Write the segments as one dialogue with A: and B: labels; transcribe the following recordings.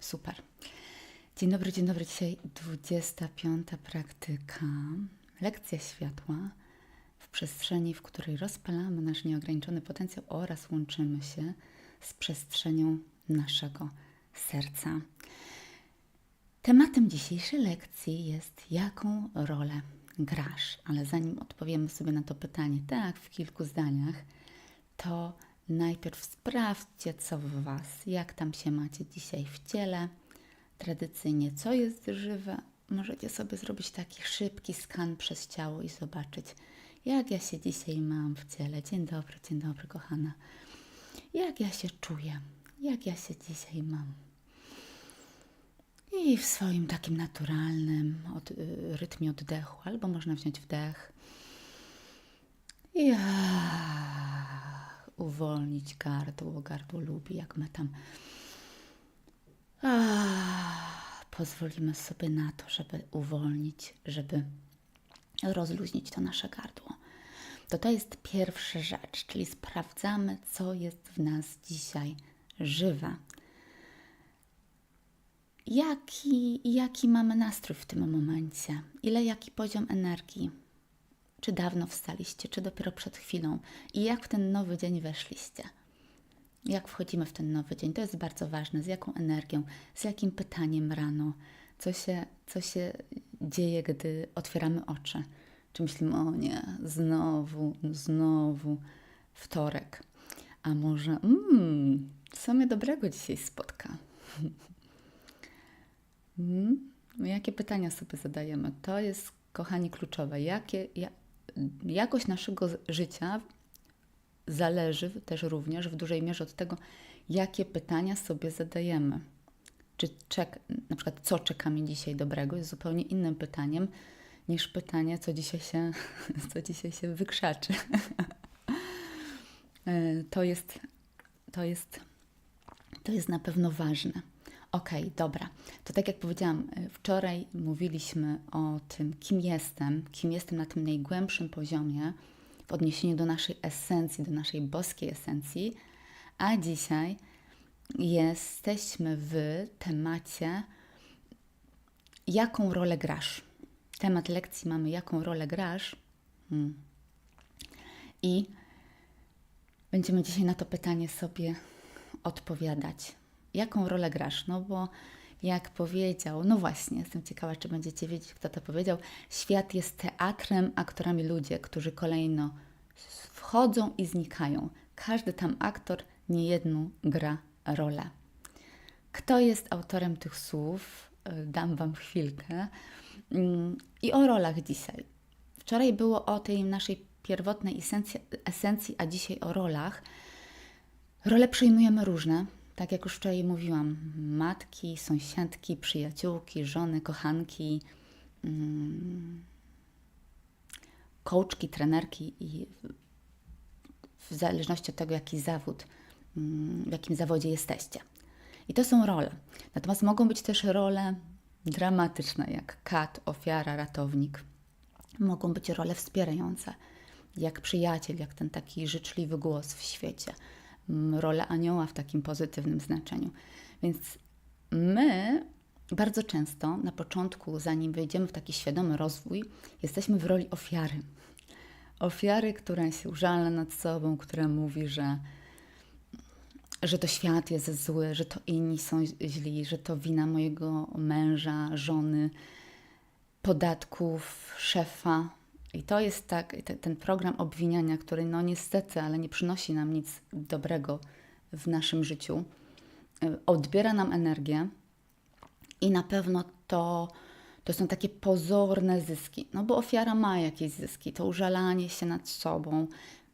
A: Super. Dzień dobry, dzień dobry. Dzisiaj 25. praktyka. Lekcja światła w przestrzeni, w której rozpalamy nasz nieograniczony potencjał oraz łączymy się z przestrzenią naszego serca. Tematem dzisiejszej lekcji jest jaką rolę grasz. Ale zanim odpowiemy sobie na to pytanie, tak, w kilku zdaniach, to najpierw sprawdźcie, co w Was, jak tam się macie dzisiaj w ciele. Tradycyjnie, co jest żywe. Możecie sobie zrobić taki szybki skan przez ciało i zobaczyć, jak ja się dzisiaj mam w ciele. Dzień dobry, dzień dobry, kochana. Jak ja się czuję, jak ja się dzisiaj mam. I w swoim takim naturalnym od, y, rytmie oddechu, albo można wziąć wdech ah, uwolnić gardło. Gardło lubi, jak my tam ah, pozwolimy sobie na to, żeby uwolnić, żeby rozluźnić to nasze gardło. To to jest pierwsza rzecz, czyli sprawdzamy, co jest w nas dzisiaj żywe jaki, jaki mamy nastrój w tym momencie, ile jaki poziom energii. Czy dawno wstaliście, czy dopiero przed chwilą i jak w ten nowy dzień weszliście. Jak wchodzimy w ten nowy dzień, to jest bardzo ważne. Z jaką energią, z jakim pytaniem rano, co się, co się dzieje, gdy otwieramy oczy. Czy myślimy, o nie, znowu, znowu wtorek. A może, mmm, co mnie dobrego dzisiaj spotka. Hmm? Jakie pytania sobie zadajemy? To jest, kochani, kluczowe. Jakie, ja, jakość naszego życia zależy też również w dużej mierze od tego, jakie pytania sobie zadajemy. Czy czek, na przykład, co czeka mi dzisiaj dobrego, jest zupełnie innym pytaniem niż pytanie, co dzisiaj się, co dzisiaj się wykrzaczy. E, to jest, to jest, to jest na pewno ważne. Okej, okay, dobra. To tak jak powiedziałam, e, wczoraj mówiliśmy o tym, kim jestem, kim jestem na tym najgłębszym poziomie w odniesieniu do naszej esencji, do naszej boskiej esencji, a dzisiaj jesteśmy w temacie, jaką rolę grasz. Temat lekcji mamy, jaką rolę grasz. Hmm. I będziemy dzisiaj na to pytanie sobie odpowiadać jaką rolę grasz? No bo jak powiedział, no właśnie, jestem ciekawa, czy będziecie wiedzieć, kto to powiedział. Świat jest teatrem, aktorami ludzie, którzy kolejno wchodzą i znikają. Każdy tam aktor niejedną gra rolę. Kto jest autorem tych słów? Dam Wam chwilkę. I o rolach dzisiaj. Wczoraj było o tej naszej pierwotnej esencji, esencji a dzisiaj o rolach. Role przyjmujemy różne tak jak już wczoraj mówiłam, matki, sąsiadki, przyjaciółki, żony, kochanki, mm, coachki, trenerki i w zależności od tego, jaki zawód, mm, w jakim zawodzie jesteście. I to są role. Natomiast mogą być też role dramatyczne, jak kat, ofiara, ratownik. Mogą być role wspierające, jak przyjaciel, jak ten taki życzliwy głos w świecie rolę anioła w takim pozytywnym znaczeniu. Więc my bardzo często na początku, zanim wejdziemy w taki świadomy rozwój, jesteśmy w roli ofiary. Ofiary, która się użala nad sobą, która mówi, że, że to świat jest zły, że to inni są źli, że to wina mojego męża, żony, podatków, szefa, i to jest tak, ten program obwiniania, który no niestety, ale nie przynosi nam nic dobrego w naszym życiu, y, odbiera nam energię i na pewno to, to są takie pozorne zyski, no bo ofiara ma jakieś zyski, to użalanie się nad sobą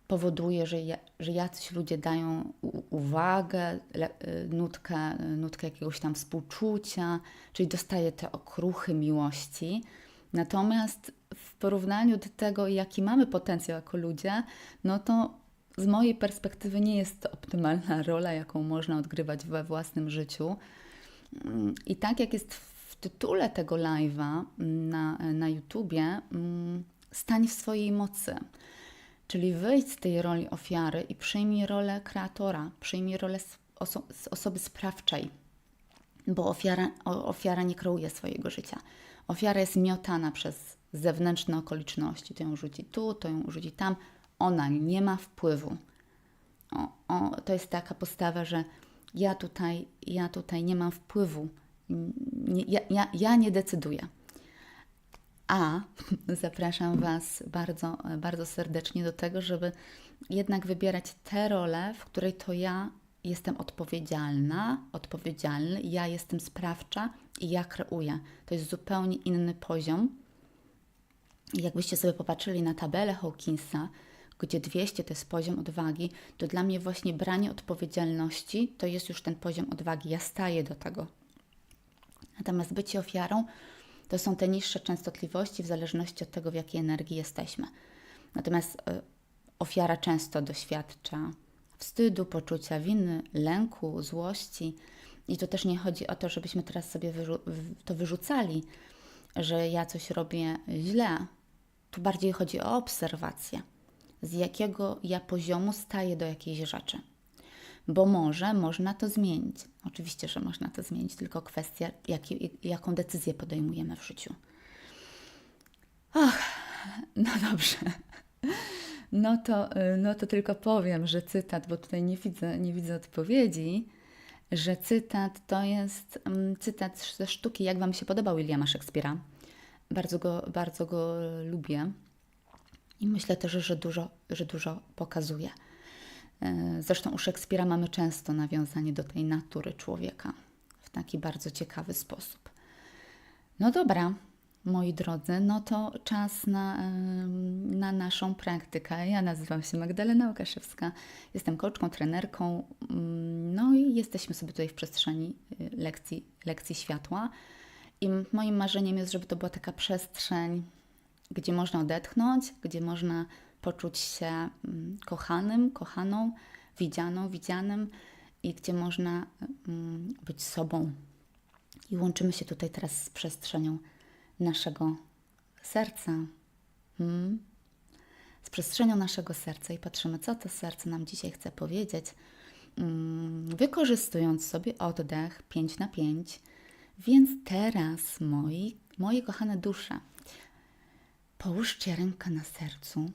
A: powoduje, że, ja, że jacyś ludzie dają uwagę, y, nutkę, nutkę jakiegoś tam współczucia, czyli dostaje te okruchy miłości, Natomiast porównaniu do tego, jaki mamy potencjał jako ludzie, no to z mojej perspektywy nie jest to optymalna rola, jaką można odgrywać we własnym życiu. I tak jak jest w tytule tego live'a na, na YouTubie, mm, stań w swojej mocy. Czyli wyjdź z tej roli ofiary i przyjmij rolę kreatora, przyjmij rolę oso osoby sprawczej. bo ofiara, ofiara nie kreuje swojego życia. Ofiara jest miotana przez zewnętrzne okoliczności. To ją rzuci tu, to ją rzuci tam. Ona nie ma wpływu. O, o, to jest taka postawa, że ja tutaj, ja tutaj nie mam wpływu. Nie, ja, ja, ja nie decyduję. A zapraszam Was bardzo, bardzo serdecznie do tego, żeby jednak wybierać tę rolę, w której to ja jestem odpowiedzialna, odpowiedzialny, ja jestem sprawcza i ja kreuję. To jest zupełnie inny poziom. Jakbyście sobie popatrzyli na tabelę Hawkinsa, gdzie 200 to jest poziom odwagi, to dla mnie właśnie branie odpowiedzialności to jest już ten poziom odwagi. Ja staję do tego. Natomiast bycie ofiarą to są te niższe częstotliwości w zależności od tego, w jakiej energii jesteśmy. Natomiast y, ofiara często doświadcza wstydu, poczucia winy, lęku, złości. I to też nie chodzi o to, żebyśmy teraz sobie wyrzu to wyrzucali, że ja coś robię źle. Bardziej chodzi o obserwację, z jakiego ja poziomu staję do jakiejś rzeczy. Bo może można to zmienić. Oczywiście, że można to zmienić, tylko kwestia, jaką decyzję podejmujemy w życiu. Och, no dobrze. No to, no to tylko powiem, że cytat, bo tutaj nie widzę, nie widzę odpowiedzi, że cytat to jest um, cytat ze sztuki, jak Wam się podoba Williama Shakespeare'a. Bardzo go, bardzo go lubię i myślę też, że dużo, że dużo pokazuje. E, zresztą u Szekspira mamy często nawiązanie do tej natury człowieka w taki bardzo ciekawy sposób. No dobra, moi drodzy, no to czas na, na naszą praktykę. Ja nazywam się Magdalena Łukaszewska, jestem koczką, trenerką, mm, no i jesteśmy sobie tutaj w przestrzeni y, lekcji, lekcji światła. I moim marzeniem jest, żeby to była taka przestrzeń, gdzie można odetchnąć, gdzie można poczuć się mm, kochanym, kochaną, widzianą, widzianym i gdzie można mm, być sobą. I łączymy się tutaj teraz z przestrzenią naszego serca. Hmm? Z przestrzenią naszego serca i patrzymy, co to serce nam dzisiaj chce powiedzieć, hmm, wykorzystując sobie oddech 5 na 5. Więc teraz, moi, moje kochane dusze, połóżcie rękę na sercu,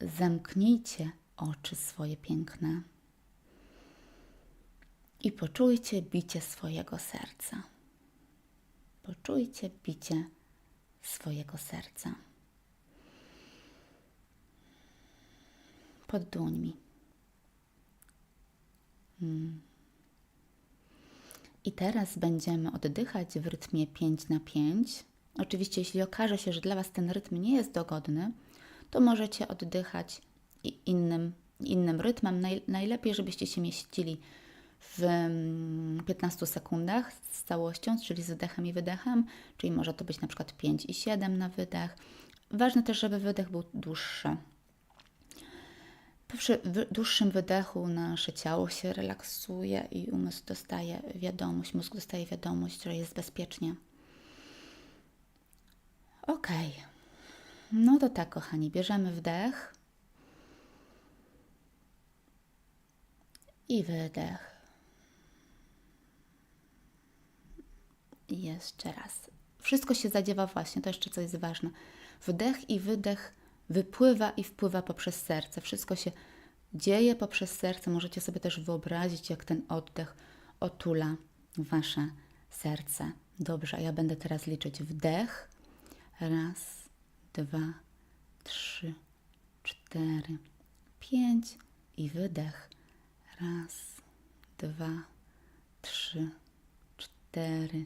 A: zamknijcie oczy swoje piękne i poczujcie bicie swojego serca. Poczujcie bicie swojego serca. Pod dłońmi. Hmm. I teraz będziemy oddychać w rytmie 5 na 5. Oczywiście, jeśli okaże się, że dla Was ten rytm nie jest dogodny, to możecie oddychać innym, innym rytmem. Najlepiej, żebyście się mieścili w 15 mm, sekundach z całością, czyli z wdechem i wydechem, czyli może to być na przykład 5 i 7 na wydech. Ważne też, żeby wydech był dłuższy. Przy dłuższym wydechu nasze ciało się relaksuje i umysł dostaje wiadomość, mózg dostaje wiadomość, że jest bezpiecznie. Ok. No to tak, kochani, bierzemy wdech i wydech. I jeszcze raz. Wszystko się zadziewa właśnie, to jeszcze co jest ważne. Wdech i wydech wypływa i wpływa poprzez serce. Wszystko się dzieje poprzez serce. Możecie sobie też wyobrazić, jak ten oddech otula wasze serce. Dobrze, a ja będę teraz liczyć wdech. Raz, dwa, trzy, cztery, pięć i wydech. Raz, dwa, trzy, cztery,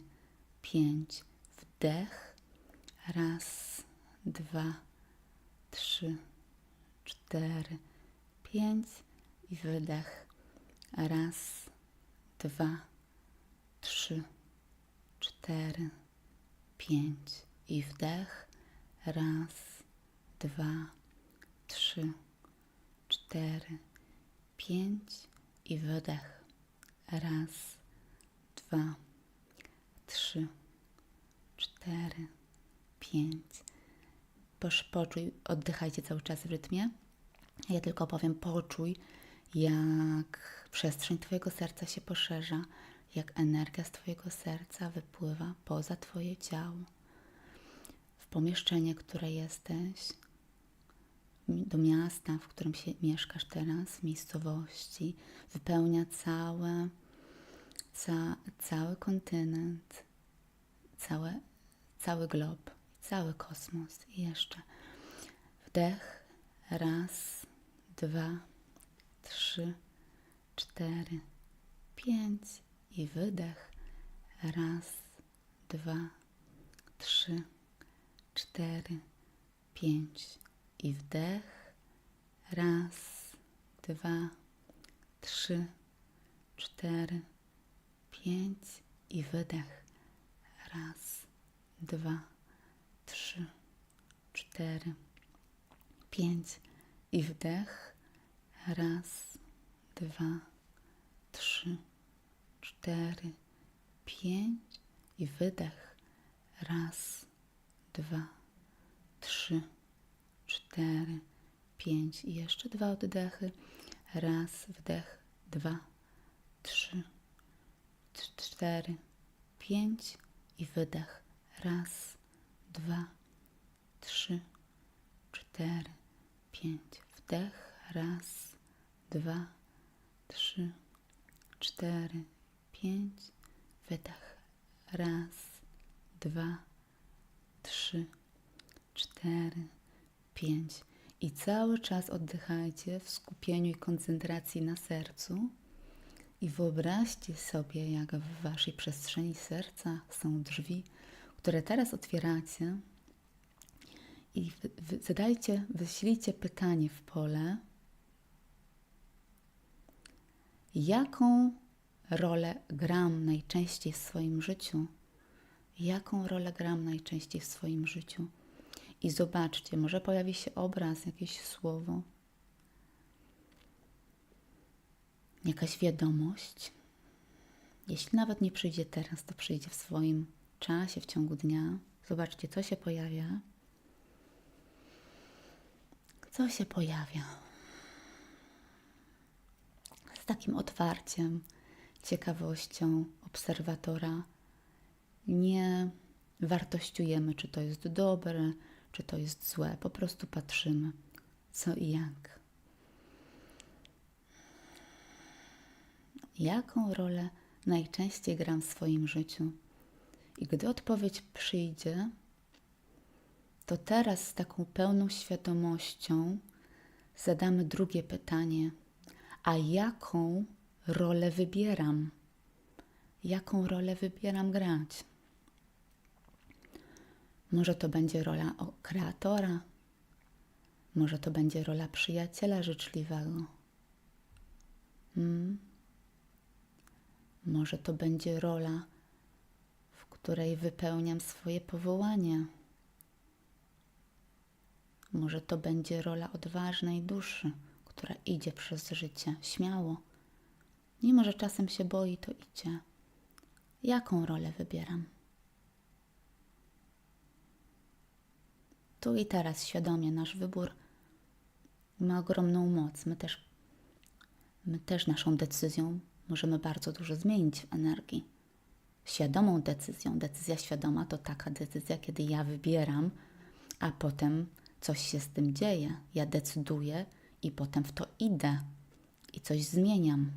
A: pięć. Wdech. Raz, dwa, trzy, cztery, pięć i wydech. Raz, dwa, trzy, cztery, pięć i wdech. Raz, dwa, trzy, cztery, pięć i wydech. Raz, dwa, trzy, cztery, pięć. Posz, poczuj, oddychajcie cały czas w rytmie. Ja tylko powiem, poczuj, jak przestrzeń Twojego serca się poszerza, jak energia z Twojego serca wypływa poza Twoje ciało, w pomieszczenie, które jesteś, do miasta, w którym się mieszkasz teraz, miejscowości, wypełnia całe, ca, cały kontynent, całe, cały glob, cały kosmos. I jeszcze wdech, raz, dwa, trzy, cztery, pięć i wydech, raz, dwa, trzy, cztery, pięć i wdech. Raz, dwa, trzy, cztery, pięć i wydech. Raz, dwa, trzy, cztery, pięć i wdech. Raz, dwa, trzy, cztery, pięć i wydech. Raz, dwa, trzy, cztery, pięć i jeszcze dwa oddechy. Raz, wdech, dwa, trzy, cztery, pięć i wydech. Raz, dwa, trzy, cztery, pięć. Wdech, raz, dwa, trzy, cztery, pięć. Wydech. Raz, dwa, trzy, cztery, pięć. I cały czas oddychajcie w skupieniu i koncentracji na sercu. I wyobraźcie sobie, jak w waszej przestrzeni serca są drzwi, które teraz otwieracie. I zadajcie, wyślijcie pytanie w pole. Jaką rolę gram najczęściej w swoim życiu? Jaką rolę gram najczęściej w swoim życiu? I zobaczcie, może pojawi się obraz, jakieś słowo, jakaś wiadomość. Jeśli nawet nie przyjdzie teraz, to przyjdzie w swoim czasie, w ciągu dnia. Zobaczcie, co się pojawia. Co się pojawia? Z takim otwarciem, ciekawością obserwatora nie wartościujemy, czy to jest dobre, czy to jest złe. Po prostu patrzymy, co i jak. Jaką rolę najczęściej gram w swoim życiu? I gdy odpowiedź przyjdzie, to teraz z taką pełną świadomością zadamy drugie pytanie: a jaką rolę wybieram? Jaką rolę wybieram grać? Może to będzie rola kreatora, może to będzie rola przyjaciela życzliwego. Hmm. Może to będzie rola, której wypełniam swoje powołanie. Może to będzie rola odważnej duszy, która idzie przez życie śmiało. Mimo, że czasem się boi, to idzie. Jaką rolę wybieram? Tu i teraz świadomie nasz wybór ma ogromną moc. My też, my też naszą decyzją możemy bardzo dużo zmienić w energii. Świadomą decyzją, decyzja świadoma to taka decyzja, kiedy ja wybieram, a potem coś się z tym dzieje. Ja decyduję i potem w to idę i coś zmieniam.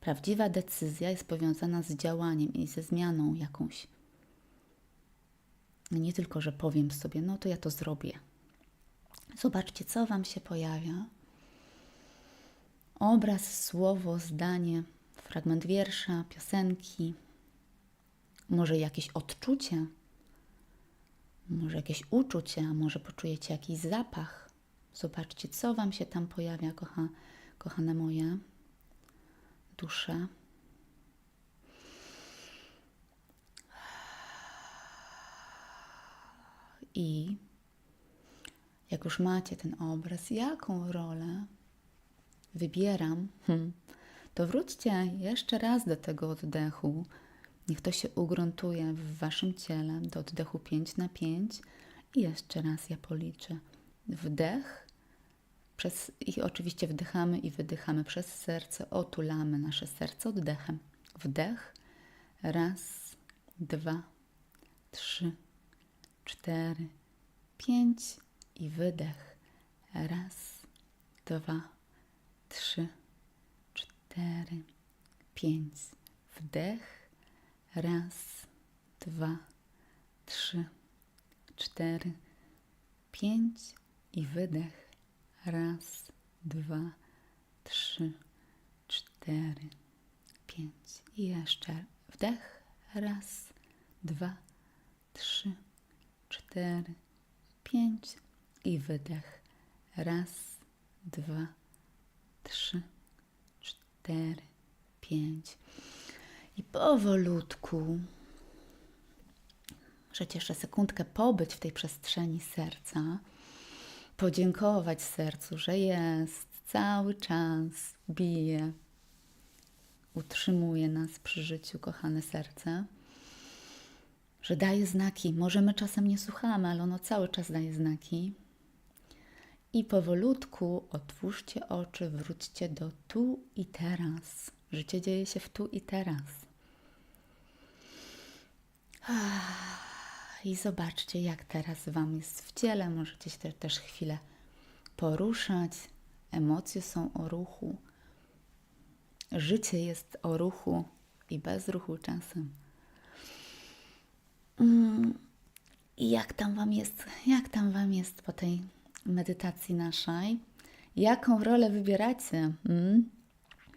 A: Prawdziwa decyzja jest powiązana z działaniem i ze zmianą jakąś. Nie tylko, że powiem sobie, no to ja to zrobię. Zobaczcie, co Wam się pojawia. Obraz, słowo, zdanie, fragment wiersza, piosenki, może jakieś odczucie, może jakieś uczucie, a może poczujecie jakiś zapach. Zobaczcie, co Wam się tam pojawia, kocha, kochane moje dusze. I jak już macie ten obraz, jaką rolę wybieram, hmm, to wróćcie jeszcze raz do tego oddechu. Niech to się ugruntuje w waszym ciele do oddechu 5 na 5 i jeszcze raz ja policzę. Wdech Przez, I oczywiście wdychamy i wydychamy przez serce, otulamy nasze serce oddechem. Wdech, raz, dwa, trzy, cztery, pięć i wydech. Raz, dwa, trzy, cztery, pięć. Wdech, raz, dwa, trzy, cztery, pięć i wydech. Raz, dwa, trzy, cztery, pięć. I jeszcze wdech. Raz, dwa, trzy, cztery, pięć i wydech. Raz, dwa, trzy, cztery, pięć. I powolutku możecie jeszcze sekundkę pobyć w tej przestrzeni serca, podziękować sercu, że jest cały czas, bije, utrzymuje nas przy życiu, kochane serce, że daje znaki. Może my czasem nie słuchamy, ale ono cały czas daje znaki. I powolutku otwórzcie oczy, wróćcie do tu i teraz. Życie dzieje się w tu i teraz. I zobaczcie, jak teraz Wam jest w ciele. Możecie się te- też chwilę poruszać. Emocje są o ruchu. Życie jest o ruchu i bez ruchu czasem. Mm, I jak tam Wam jest? Jak tam Wam jest po tej medytacji naszej? Jaką rolę wybieracie? Mm?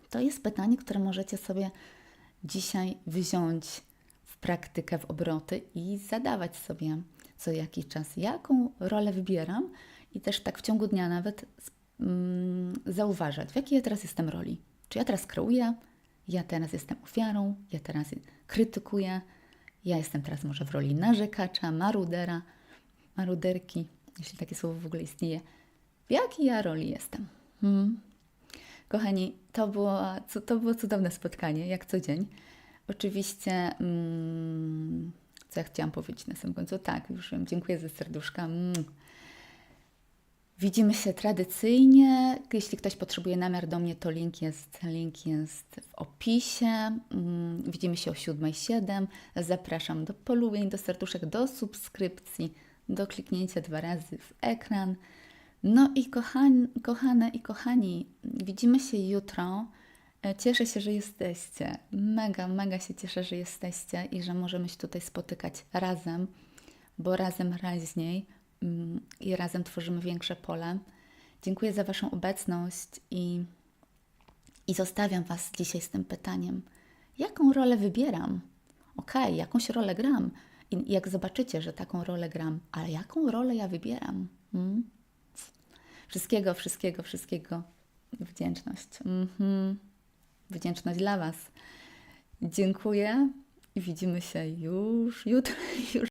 A: To jest pytanie, które możecie sobie dzisiaj wziąć w praktykę, w obroty i zadawać sobie co jakiś czas, jaką rolę wybieram i też tak w ciągu dnia nawet mm, zauważać, w jakiej ja teraz jestem roli. Czy ja teraz kreuję, ja teraz jestem ofiarą, ja teraz krytykuję, ja jestem teraz może w roli narzekacza, marudera, maruderki, jeśli takie słowo w ogóle istnieje. W jakiej ja roli jestem? Hmm. Kochani, to było, to było cudowne spotkanie, jak co dzień. Oczywiście, mm, co ja chciałam powiedzieć na samym końcu? Tak, już wiem, dziękuję za serduszka. Mm. Widzimy się tradycyjnie. Jeśli ktoś potrzebuje namiar do mnie, to link jest, link jest w opisie. Mm, Widzimy się o 7.07. Zapraszam do polubień, do serduszek, do subskrypcji, do kliknięcia dwa razy w ekran. No i kochane i kochani, widzimy się jutro. E, Cieszę się, że jesteście. Mega, mega się cieszę, że jesteście i że możemy się tutaj spotykać razem, bo razem raźniej mm, i razem tworzymy większe pole. Dziękuję za Waszą obecność i, i zostawiam Was dzisiaj z tym pytaniem: jaką rolę wybieram? Okej, jakąś rolę gram. I jak zobaczycie, że taką rolę gram, ale jaką rolę ja wybieram? Mm? Wszystkiego, wszystkiego, wszystkiego. Wdzięczność. Mhm. Wdzięczność dla Was. Dziękuję i widzimy się już jutro. Już